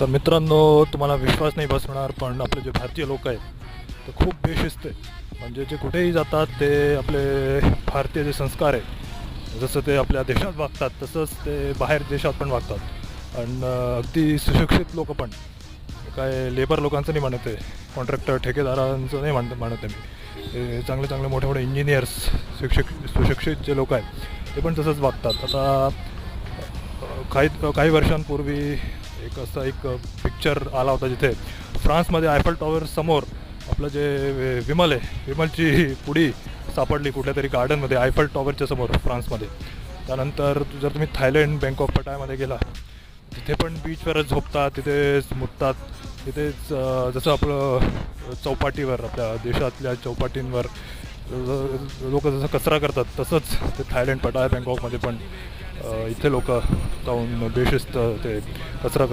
तर मित्रांनो तुम्हाला विश्वास नाही बसणार पण आपले जे भारतीय लोक आहेत ते खूप बेशिस्त आहे म्हणजे जे कुठेही जातात ते आपले भारतीय जे संस्कार आहे जसं ते आपल्या देशात वागतात तसंच ते बाहेर देशात पण वागतात. आणि अगदी सुशिक्षित लोक पण. काय लेबर लोकांचं नाही म्हणत आहे कॉन्ट्रॅक्टर ठेकेदारांचं नाही म्हणत म्हणत आहे मी. हे चांगले चांगले मोठे मोठे इंजिनियर्स शिक्षक सुशिक्षित जे लोक आहेत ते पण तसंच वागतात. आता काही काही वर्षांपूर्वी एक असा एक पिक्चर आला होता जिथे फ्रान्समध्ये आयफल टॉवर समोर आपलं जे विमल आहे विमलची पुडी सापडली कुठल्या तरी गार्डनमध्ये आयफल टॉवरच्या समोर फ्रान्समध्ये. त्यानंतर जर तुम्ही थायलंड बँकॉक पटायामध्ये गेला तिथे पण बीचवरच झोपतात तिथेच मुततात तिथेच जसं आपलं चौपाटीवर आपल्या देशातल्या चौपाटींवर लोक जसं कचरा करतात तसंच ते थायलंड पटाया बँकॉकमध्ये पण इथे लोक जाऊन बेशिस्त ते कचरा करतात.